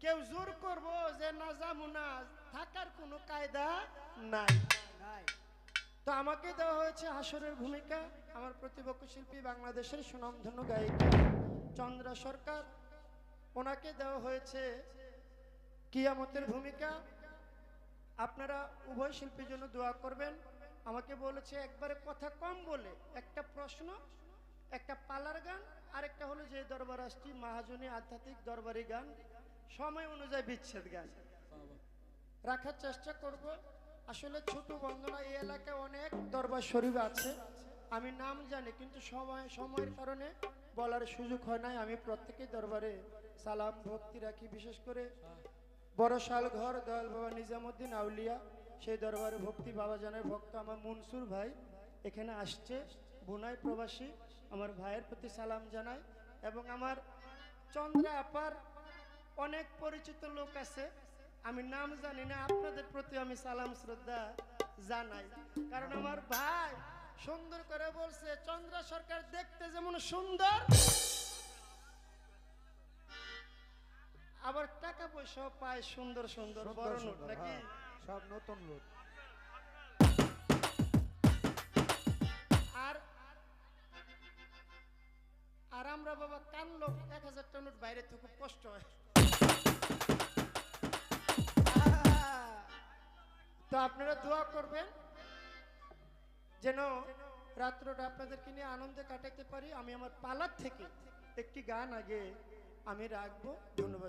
কেউ জোর করব যে না যাব না থাকার কোনো কায়দা নাই। নাই। তো আমাকে দেওয়া হয়েছে হাসরের ভূমিকা। আমার প্রতিপক্ষ শিল্পী বাংলাদেশের সুনামধন্য গায়িকা চন্দ্রা সরকার। ওনাকে দেওয়া হয়েছে কিয়ামতের ভূমিকা। আপনারা উভয় শিল্পীর জন্য দোয়া করবেন। আমাকে বলেছে একবারে কথা কম বলে একটা প্রশ্ন একটা পালার গান আর একটা হলো যে দরবার আসছি, মাহাজনী আধ্যাত্মিক দরবারি গান, সময় অনুযায়ী বিচ্ছেদ গান। রাখার চেষ্টা করব। আসলে ছোট বন্ধনা এই এলাকায় অনেক দরবার শরীফ আছে। আমি নাম জানি, কিন্তু সময়, সময়ের কারণে বলার সুযোগ হয় নাই। আমি প্রত্যেকের দরবারে সালাম, ভক্তি রাখি, বিশেষ করে বড় শাল ঘর, দয়াল বাবা নিজামুদ্দিন আউলিয়া, সেই দরবারে ভক্তি বাবা জানের ভক্ত আমার মনসুর ভাই এখানে আসছে, বুনাই প্রবাসী। আমার ভাইয়ের প্রতি সালাম জানাই এবং আমার চন্দ্রা আপার অনেক পরিচিত লোক আছে। আমি নাম জানি না আপনাদের প্রতি আমি সালাম শ্রদ্ধা জানাই। কারণ আমার ভাই সুন্দর করে বলছে চন্দ্রা সরকার দেখতে যেমন সুন্দর আবার টাকা পয়সা পায় সুন্দর সুন্দর বড় নোট নাকি? হ্যাঁ, সব নতুন লোক। আমরা বাবা কানলো এক হাজার টাকা নোট বাইরে তো খুব কষ্ট হয়। তো আপনারা দোয়া করবেন যেন রাত্রটা আপনাদেরকে নিয়ে আনন্দে কাটাতে পারি। আমি আমার পালার থেকে একটি গান আগে আমি রাখব। ধন্যবাদ।